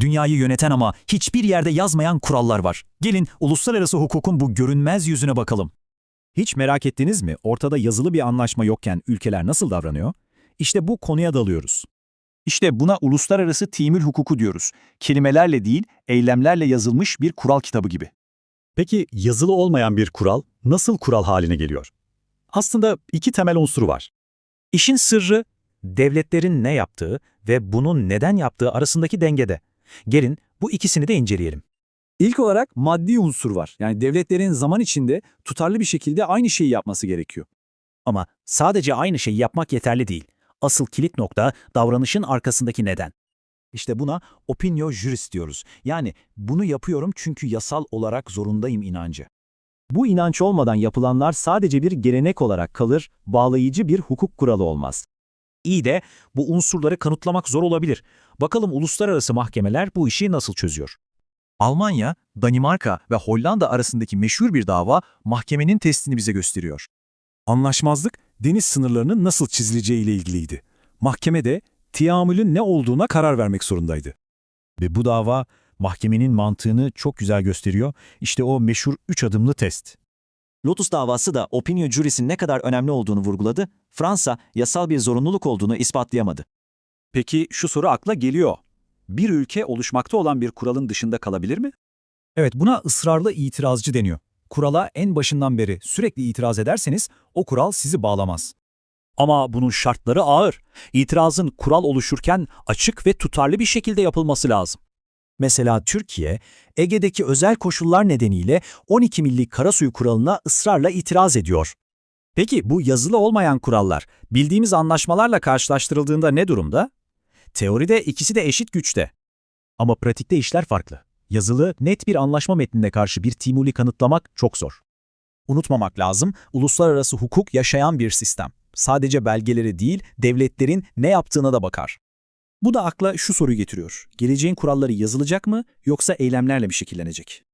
Dünyayı yöneten ama hiçbir yerde yazmayan kurallar var. Gelin uluslararası hukukun bu görünmez yüzüne bakalım. Hiç merak ettiniz mi? Ortada yazılı bir anlaşma yokken ülkeler nasıl davranıyor? İşte bu konuya dalıyoruz. İşte buna uluslararası timül hukuku diyoruz. Kelimelerle değil, eylemlerle yazılmış bir kural kitabı gibi. Peki yazılı olmayan bir kural nasıl kural haline geliyor? Aslında iki temel unsuru var. İşin sırrı devletlerin ne yaptığı ve bunun neden yaptığı arasındaki dengede. Gelin bu ikisini de inceleyelim. İlk olarak maddi unsur var. Yani devletlerin zaman içinde tutarlı bir şekilde aynı şeyi yapması gerekiyor. Ama sadece aynı şeyi yapmak yeterli değil. Asıl kilit nokta davranışın arkasındaki neden. İşte buna opinio juris diyoruz. Yani bunu yapıyorum çünkü yasal olarak zorundayım inancı. Bu inanç olmadan yapılanlar sadece bir gelenek olarak kalır, bağlayıcı bir hukuk kuralı olmaz. İyi de bu unsurları kanıtlamak zor olabilir. Bakalım uluslararası mahkemeler bu işi nasıl çözüyor? Almanya, Danimarka ve Hollanda arasındaki meşhur bir dava mahkemenin testini bize gösteriyor. Anlaşmazlık deniz sınırlarının nasıl çizileceği ile ilgiliydi. Mahkeme de tiamülün ne olduğuna karar vermek zorundaydı. Ve bu dava mahkemenin mantığını çok güzel gösteriyor. İşte o meşhur üç adımlı test. Lotus davası da opinio juris'in ne kadar önemli olduğunu vurguladı, Fransa yasal bir zorunluluk olduğunu ispatlayamadı. Peki şu soru akla geliyor. Bir ülke oluşmakta olan bir kuralın dışında kalabilir mi? Evet buna ısrarlı itirazcı deniyor. Kurala en başından beri sürekli itiraz ederseniz o kural sizi bağlamaz. Ama bunun şartları ağır. İtirazın kural oluşurken açık ve tutarlı bir şekilde yapılması lazım. Mesela Türkiye, Ege'deki özel koşullar nedeniyle 12 milli karasuyu kuralına ısrarla itiraz ediyor. Peki bu yazılı olmayan kurallar bildiğimiz anlaşmalarla karşılaştırıldığında ne durumda? Teoride ikisi de eşit güçte. Ama pratikte işler farklı. Yazılı, net bir anlaşma metnine karşı bir timuli kanıtlamak çok zor. Unutmamak lazım, uluslararası hukuk yaşayan bir sistem. Sadece belgeleri değil, devletlerin ne yaptığına da bakar. Bu da akla şu soruyu getiriyor. Geleceğin kuralları yazılacak mı yoksa eylemlerle mi şekillenecek?